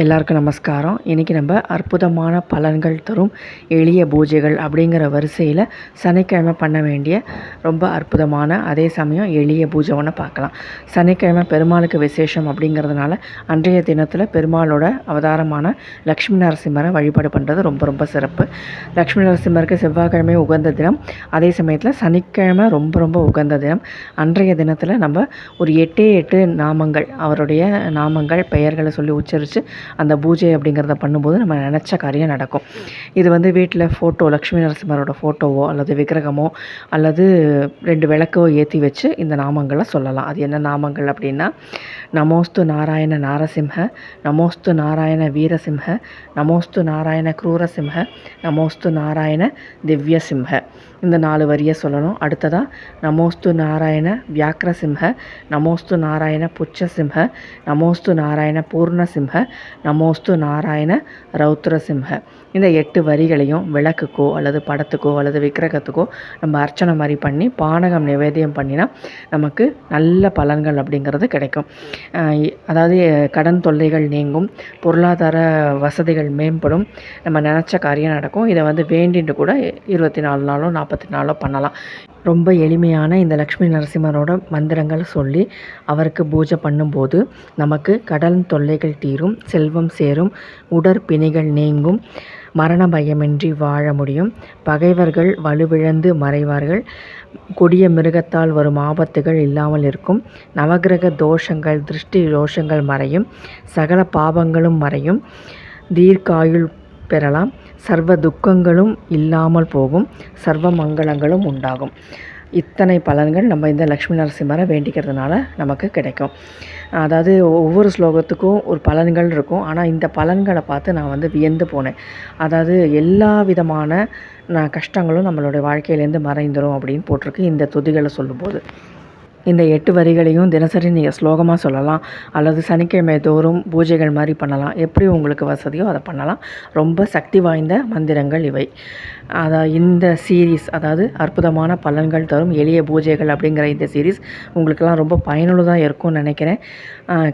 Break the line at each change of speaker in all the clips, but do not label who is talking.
எல்லாருக்கும் நமஸ்காரம். இன்றைக்கி நம்ம அற்புதமான பலன்கள் தரும் எளிய பூஜைகள் அப்படிங்கிற வரிசையில் சனிக்கிழமை பண்ண வேண்டிய ரொம்ப அற்புதமான அதே சமயம் எளிய பூஜை ஒன்று பார்க்கலாம். சனிக்கிழமை பெருமாளுக்கு விசேஷம் அப்படிங்கிறதுனால அன்றைய தினத்தில் பெருமாளோட அவதாரமான லக்ஷ்மி நரசிம்மரை வழிபாடு பண்ணுறது ரொம்ப ரொம்ப சிறப்பு. லக்ஷ்மி நரசிம்மருக்கு செவ்வாய்க்கிழமை உகந்த தினம். அதே சமயத்தில் சனிக்கிழமை ரொம்ப ரொம்ப உகந்த தினம். அன்றைய தினத்தில் நம்ம ஒரு எட்டே எட்டு நாமங்கள் அவருடைய நாமங்கள் பெயர்களை சொல்லி உச்சரித்து அந்த பூஜை அப்படிங்கிறத பண்ணும்போது நம்ம நினச்ச காரியம் நடக்கும். இது வந்து வீட்டில் ஃபோட்டோ லக்ஷ்மி நரசிம்மரோட ஃபோட்டோவோ அல்லது விக்கிரகமோ அல்லது ரெண்டு விளக்கோ ஏற்றி வச்சு இந்த நாமங்களை சொல்லலாம். அது என்ன நாமங்கள் அப்படின்னா நமோஸ்து நாராயண நாரசிம்ஹ நமோஸ்து நாராயண வீரசிம்ஹ நமோஸ்து நாராயண குரூரசிம்ஹ நமோஸ்து நாராயண திவ்யசிம்ஹ. இந்த நாலு வரியை சொல்லணும். அடுத்ததாக நமோஸ்து நாராயண வியாக்ரசிம்ஹ நமோஸ்து நாராயண புச்சசிம்ஹ நமோஸ்து நாராயண பூர்ணசிம்ஹ நமோஸ்து நாராயண ரௌத்ரசிம்ஹ. இந்த எட்டு வரிகளையும் விளக்குக்கோ அல்லது படத்துக்கோ அல்லது விக்கிரகத்துக்கோ நம்ம அர்ச்சனை மாதிரி பண்ணி பானகம் நிவேதியம் பண்ணினா நமக்கு நல்ல பலன்கள் அப்படிங்கிறது கிடைக்கும். அதாவது கடன் தொல்லைகள் நீங்கும் பொருளாதார வசதிகள் மேம்படும் நம்ம நினச்ச காரியம் நடக்கும். இதை வந்து வேண்டிட்டு கூட இருபத்தி நாலு நாளோ நாற்பத்தி நாளோ பண்ணலாம். ரொம்ப எளிமையான இந்த லக்ஷ்மி நரசிம்மரோட மந்திரங்கள் சொல்லி அவருக்கு பூஜை பண்ணும்போது நமக்கு கடன் தொல்லைகள் தீரும் செல்வம் சேரும் உடற்பிணிகள் நீங்கும். மரண பயமின்றி வாழ முடியும். பகைவர்கள் வலுவிழந்து மறைவார்கள். கொடிய மிருகத்தால் வரும் ஆபத்துகள் இல்லாமல் இருக்கும். நவகிரக தோஷங்கள் திருஷ்டி தோஷங்கள் மறையும். சகல பாவங்களும் மறையும். தீர்க்காயுள் பெறலாம். சர்வ துக்கங்களும் இல்லாமல் போகும். சர்வ மங்களங்களும் உண்டாகும். இத்தனை பலன்கள் நம்ம இந்த லக்ஷ்மி நரசிம்மரை வேண்டிக்கிறதுனால நமக்கு கிடைக்கும். அதாவது ஒவ்வொரு ஸ்லோகத்துக்கும் ஒரு பலன்கள் இருக்கும். ஆனால் இந்த பலன்களை பார்த்து நான் வந்து வியந்து போனேன். அதாவது எல்லா விதமான கஷ்டங்களும் நம்மளுடைய வாழ்க்கையிலேருந்து மறைந்துடும் அப்படின்னு போட்டிருக்கு இந்த துதிகளை சொல்லும்போது. இந்த எட்டு வரிகளையும் தினசரி நீங்கள் ஸ்லோகமாக சொல்லலாம். அல்லது சனிக்கிழமை தோறும் பூஜைகள் மாதிரி பண்ணலாம். எப்படி உங்களுக்கு வசதியோ அதை பண்ணலாம். ரொம்ப சக்தி வாய்ந்த மந்திரங்கள் இவை. அதான் இந்த சீரீஸ் அதாவது அற்புதமான பலன்கள் தரும் எளிய பூஜைகள் அப்படிங்கிற இந்த சீரீஸ் உங்களுக்கெல்லாம் ரொம்ப பயனுள்ளதாக இருக்கும்னு நினைக்கிறேன்.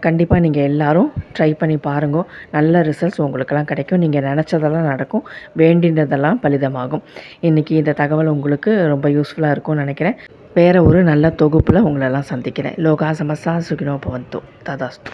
கண்டிப்பாக நீங்கள் எல்லோரும் ட்ரை பண்ணி பாருங்கள் நல்ல ரிசல்ட்ஸ் உங்களுக்கெல்லாம் கிடைக்கும். நீங்கள் நினச்சதெல்லாம் நடக்கும். வேண்டினதெல்லாம் பலிதமாகும். இன்றைக்கி இந்த தகவல் உங்களுக்கு ரொம்ப யூஸ்ஃபுல்லாக இருக்கும்னு நினைக்கிறேன். வேறு ஒரு நல்ல தொகுப்பில் உங்களெல்லாம் சந்திக்கிறேன். லோகா சமஸ்தா சுகினோ பவந்தோ. ததாஸ்து.